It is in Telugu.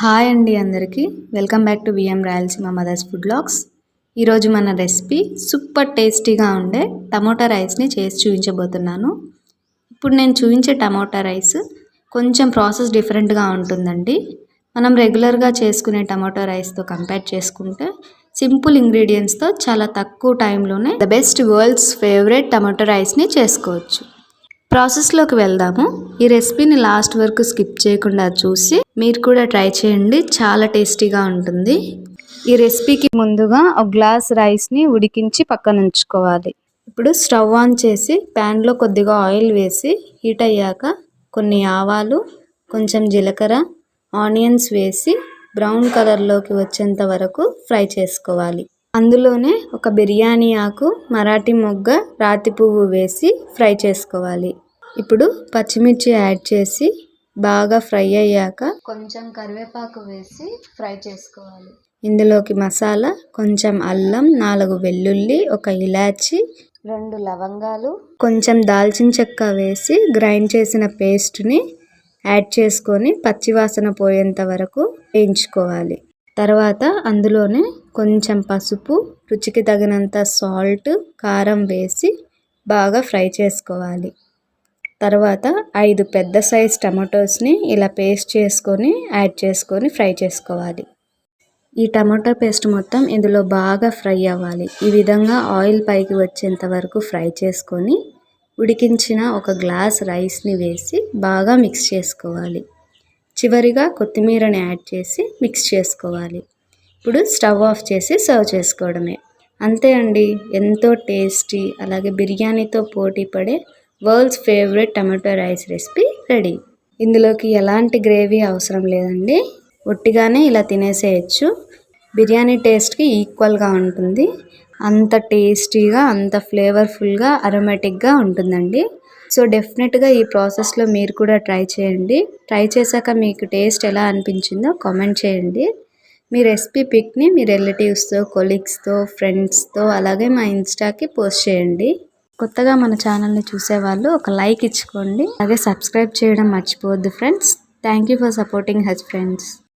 హాయ్ అండి అందరికీ. Welcome back to VM Rayalaseema mother's food blogs. ఈరోజు మన రెసిపీ సూపర్ టేస్టీగా ఉండే టమోటా రైస్ని చేసి చూపించబోతున్నాను. ఇప్పుడు నేను చూపించే టమోటా రైస్ కొంచెం ప్రాసెస్ డిఫరెంట్గా ఉంటుందండి. మనం రెగ్యులర్గా చేసుకునే టమోటా రైస్తో కంపేర్ చేసుకుంటే సింపుల్ ఇంగ్రీడియంట్స్తో చాలా తక్కువ టైంలోనే the best world's favourite tomato రైస్ని చేసుకోవచ్చు. ప్రాసెస్లోకి వెళ్దాము. ఈ రెసిపీని లాస్ట్ వరకు స్కిప్ చేయకుండా చూసి మీరు కూడా ట్రై చేయండి. చాలా టేస్టీగా ఉంటుంది. ఈ రెసిపీకి ముందుగా ఒక గ్లాస్ రైస్ని ఉడికించి పక్కన ఉంచుకోవాలి. ఇప్పుడు స్టవ్ ఆన్ చేసి ప్యాన్లో కొద్దిగా ఆయిల్ వేసి హీట్ అయ్యాక కొన్ని ఆవాలు కొంచెం జీలకర్ర ఆనియన్స్ వేసి బ్రౌన్ కలర్లోకి వచ్చేంత వరకు ఫ్రై చేసుకోవాలి. అందులోనే ఒక బిర్యానీ ఆకు మరాఠీ మొగ్గ రాతి పువ్వు వేసి ఫ్రై చేసుకోవాలి. ఇప్పుడు పచ్చిమిర్చి యాడ్ చేసి బాగా ఫ్రై అయ్యాక కొంచెం కరివేపాకు వేసి ఫ్రై చేసుకోవాలి. ఇందులోకి మసాలా కొంచెం అల్లం నాలుగు వెల్లుల్లి ఒక ఇలాచి రెండు లవంగాలు కొంచెం దాల్చిన చెక్క వేసి గ్రైండ్ చేసిన పేస్ట్ని యాడ్ చేసుకొని పచ్చివాసన పోయేంత వరకు వేయించుకోవాలి. తర్వాత అందులోనే కొంచెం పసుపు రుచికి తగినంత సాల్ట్ కారం వేసి బాగా ఫ్రై చేసుకోవాలి. తర్వాత ఐదు పెద్ద సైజ్ టమాటోస్ని ఇలా పేస్ట్ చేసుకొని యాడ్ చేసుకొని ఫ్రై చేసుకోవాలి. ఈ టమాటో పేస్ట్ మొత్తం ఇందులో బాగా ఫ్రై అవ్వాలి. ఈ విధంగా ఆయిల్ పైకి వచ్చేంత వరకు ఫ్రై చేసుకొని ఉడికించిన ఒక గ్లాస్ రైస్ని వేసి బాగా మిక్స్ చేసుకోవాలి. చివరిగా కొత్తిమీరని యాడ్ చేసి మిక్స్ చేసుకోవాలి. ఇప్పుడు స్టవ్ ఆఫ్ చేసి సర్వ్ చేసుకోవడమే. అంతే అండి. ఎంతో టేస్టీ అలాగే బిర్యానీతో పోటీ పడే world's favourite tomato rice recipe ready. ఇందులోకి ఎలాంటి గ్రేవీ అవసరం లేదండి. ఒట్టిగానే ఇలా తినేసేయచ్చు. బిర్యానీ టేస్ట్కి ఈక్వల్గా ఉంటుంది. అంత టేస్టీగా అంత ఫ్లేవర్ఫుల్గా అరోమేటిక్గా ఉంటుందండి. సో డెఫినెట్గా ఈ ప్రాసెస్లో మీరు కూడా ట్రై చేయండి. ట్రై చేశాక మీకు టేస్ట్ ఎలా అనిపించిందో కామెంట్ చేయండి. మీ రెసిపీ పిక్ని మీ రిలేటివ్స్తో కొలీగ్స్తో ఫ్రెండ్స్తో అలాగే మా ఇన్స్టాకి పోస్ట్ చేయండి. కొత్తగా మన ఛానల్ని చూసేవాళ్ళు ఒక లైక్ ఇచ్చుకోండి. అలాగే సబ్స్క్రైబ్ చేయడం మర్చిపోవద్దు friends. Thank you for supporting each friends.